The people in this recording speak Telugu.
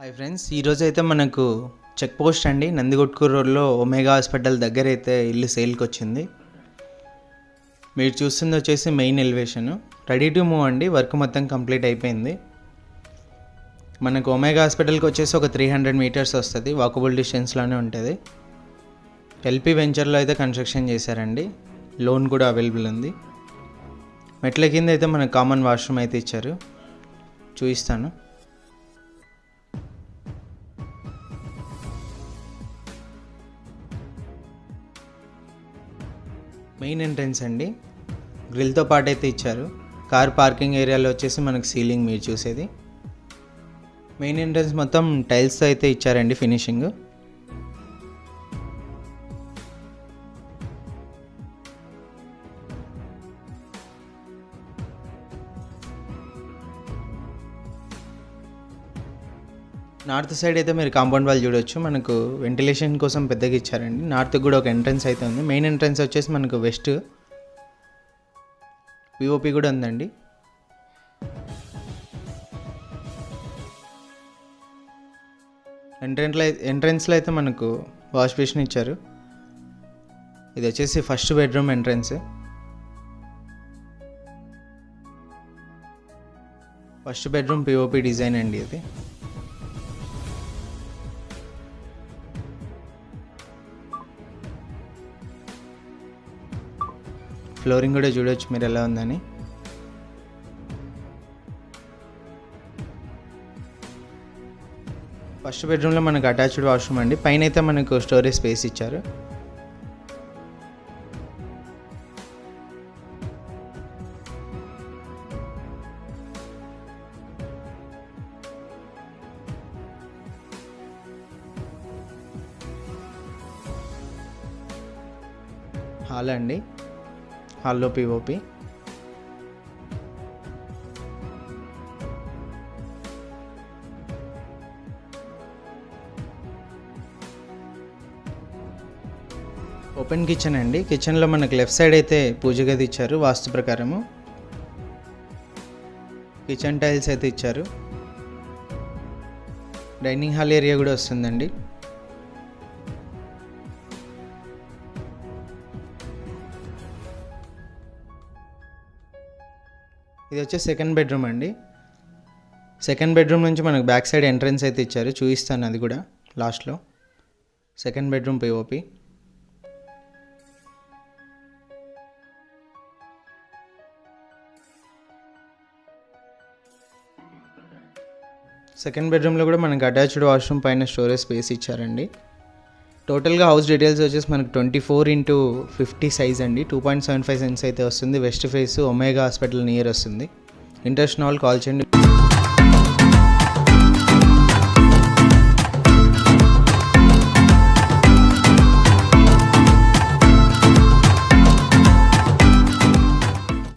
హాయ్ ఫ్రెండ్స్ ఈరోజు అయితే మనకు చెక్ పోస్ట్ అండి. నందికొట్కూరు రోడ్లో ఒమేగా హాస్పిటల్ దగ్గర అయితే ఇల్లు సేల్కి వచ్చింది మీరు చూస్తుంది వచ్చేసి main elevation. Ready to move అండి. వర్క్ మొత్తం కంప్లీట్ అయిపోయింది. మనకు ఒమేగా హాస్పిటల్కి వచ్చేసి ఒక త్రీ హండ్రెడ్ మీటర్స్ వస్తుంది. వాకబుల్ డిస్టెన్స్లోనే ఉంటుంది. ఎల్పి వెంచర్లో అయితే కన్స్ట్రక్షన్ చేశారండి. లోన్ కూడా అవైలబుల్ ఉంది. మెట్ల కింద అయితే మనకు కామన్ వాష్రూమ్ అయితే ఇచ్చారు. చూపిస్తాను. మెయిన్ ఎంట్రన్స్ అండి. గ్రిల్తో పాటు అయితే ఇచ్చారు. కార్ పార్కింగ్ ఏరియాలో వచ్చేసి మనకు సీలింగ్ మీరు చూసేది. మెయిన్ ఎంట్రన్స్ మొత్తం టైల్స్తో అయితే ఇచ్చారండి ఫినిషింగ్. నార్త్ సైడ్ అయితే మీరు కాంపౌండ్ వాల్ చూడొచ్చు. మనకు వెంటిలేషన్ కోసం పెద్దగా ఇచ్చారండి. నార్త్ కూడా ఒక ఎంట్రన్స్ అయితే ఉంది. మెయిన్ ఎంట్రన్స్ వచ్చేసి మనకు వెస్ట్. పిఓపి కూడా ఉందండి. ఎంట్రెన్స్లో ఎంట్రన్స్లో అయితే మనకు వాష్ బేసిన్ ఇచ్చారు. ఇది వచ్చేసి first bedroom entrance. First bedroom POP design అండి ఇది. ఫ్లోరింగ్ కూడా చూడొచ్చు మీరు ఎలా ఉందని. ఫస్ట్ బెడ్రూమ్లో మనకు అటాచ్డ్ వాష్రూమ్ అండి. పైన అయితే మనకు స్టోరేజ్ స్పేస్ ఇచ్చారు. హాల్ అండి. హాల్లో పిఓపి ఓపెన్ కిచెన్ అండి. కిచెన్లో మనకు లెఫ్ట్ సైడ్ అయితే పూజ గది ఇచ్చారు వాస్తు ప్రకారము. కిచెన్ టైల్స్ అయితే ఇచ్చారు. డైనింగ్ హాల్ ఏరియా కూడా వస్తుందండి. ఇది వచ్చి సెకండ్ బెడ్రూమ్ అండి. సెకండ్ బెడ్రూమ్ నుంచి మనకు బ్యాక్ సైడ్ ఎంట్రన్స్ అయితే ఇచ్చారు. చూపిస్తాను అది కూడా లాస్ట్లో సెకండ్ బెడ్రూమ్ పిఓపి సెకండ్ బెడ్రూమ్లో కూడా మనకు అటాచ్డ్ వాష్రూమ్ పైన స్టోరేజ్ స్పేస్ ఇచ్చారండి. టోటల్గా హౌస్ డీటెయిల్స్ వచ్చేసి మనకు twenty four into fifty size అండి. Two point seven five cents అయితే వస్తుంది. West face Omega hospital near వస్తుంది. ఇంట్రెస్ట్ కాల్ చేయండి.